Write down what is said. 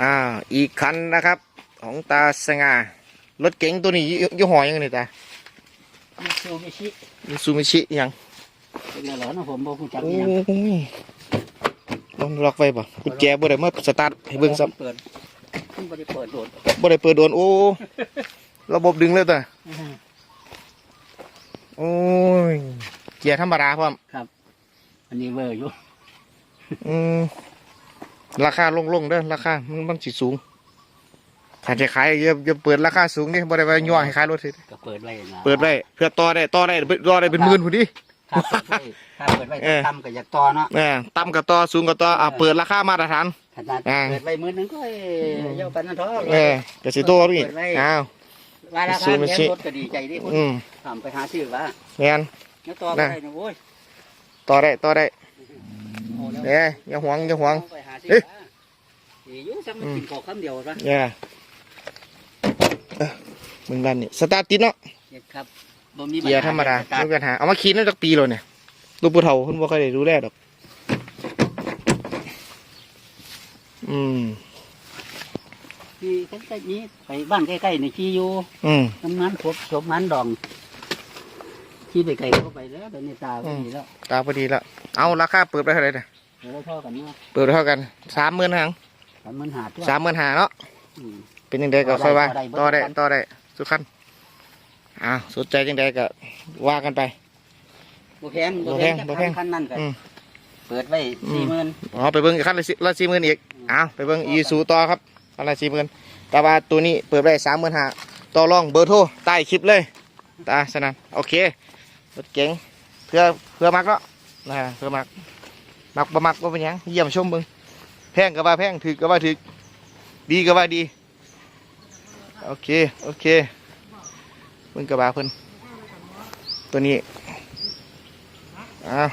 อ่าอีกคันนะครับ ของตาสง่ารถเก๋งตัวนี้ยี่ยี่ห้อยังไงตามิซูบิชิมิซูมิชิยังเป็นอะไรนะผมบอกคุณจักโอ้นี่ยังยลองล็อกไว้ป่ะกุญแจบ่ได้มาสตาร์ทให้เบิ่งซ้เปิดมันบ่ได้เปิดโดดำบ่ได้เปิดโดนโอ้ระบบดึงเลยตาโอ้ยเกียร์ธรรมดาพร้อมอันนี้เวอร์อยู่อืม ราคาลงลงๆเด้อราคา มันมันสิสูงถ้าจะขายอย่าอย่าเปิดราคาสูงนี่บ่ได้ว่าย่อให้ขายรถสิก็เปิดไว้นะเปิดไว้เพื่อต่อได้ต่อได้ต่อได้เป็นหมื่นพุ่นดิถ้าเปิดไว้ถ้าเปิดไว้เออต่ำก็อยากต่อเนาะเออต่ำกับต่อสูงกับต่ออะเปิดราคามาตรฐานขนาดอ่าเปิดไว้มื้อนึงก็เอ้ยเยาปันนั่นท้อเออก็สิโตนี่เปิดไว้อ้าวว่าราซูคามิแพชิงรถก็ดีใจดิคุณอืมทำไปหาซื้อว่าแม่นแล้วต่อไปนะโว้ยต่อได้ต่อได้โอ้แล้วเอ้ยอย่าหวงอย่าหวง ไปหาซื้อเอ๊ะว่าดีอยู่จังมันกินขอคำเดียวซะเนี่ยเอ้อมึงดันนี่สตาร์ทติดเนาะเจ็บครับบ่มีปัญเกียร์ธรรมดาสตไม่มีปัญหาเอามาขี่นั่นจักปีเลยเนี่ยลูกผู้เฒ่าคุณบ่ค่อยได้ดูแลดอกอืมที่ใกล้ๆนี้ไปบ้านใกล้ๆนี่ขี่อยู่อืมทำงานครบจบงานดองขี่ไปไกลเข้าไปแล้วเดี๋ยวนี้ตาก็ดีแล้วตาพอดีละเอาราคาเปิดไปเท่าไหร่เนี่ย เดี๋ยวเราเท่ากันเนาะเปิดเท่ากันสามหมื่นหังสามหมื่นหาตัวสามหมื่นหาเนาะอืม เป็นยังไงก็ค่อยว่าต่ต่ออได้ได้เบิดต่อได้สุดขั้นอ่าสนใจยังไงก็ว่ากันไป บ่แพงบ่แพงจักบ่แพงคันนั้นก็อืม เปิดไว้สี่หมื่นอ๋อไปเบิ้งอีกขั้นละสิละสี่หมื่นอีกอ้าวไปเบิ้งอีซูต่อครับขั้นละสี่หมื่นแต่ว่าตัวนี้เปิดได้สามหมื่นห้าต่อรองเบอร์โทรใต้คลิปเลยตาสนันโอเครถเก๋งเพื่อเพื่อมักเนาะนะเพื่อมัก มักบ่มักบ่เป็นหยังเยี่ยมชมเบิ้งแพงก็ว่าแพงถือก็ว่าถือดีก็ว่าดี โอเค โอเคเบิ่งกระบาเพิ่นตัวนี้อ้าว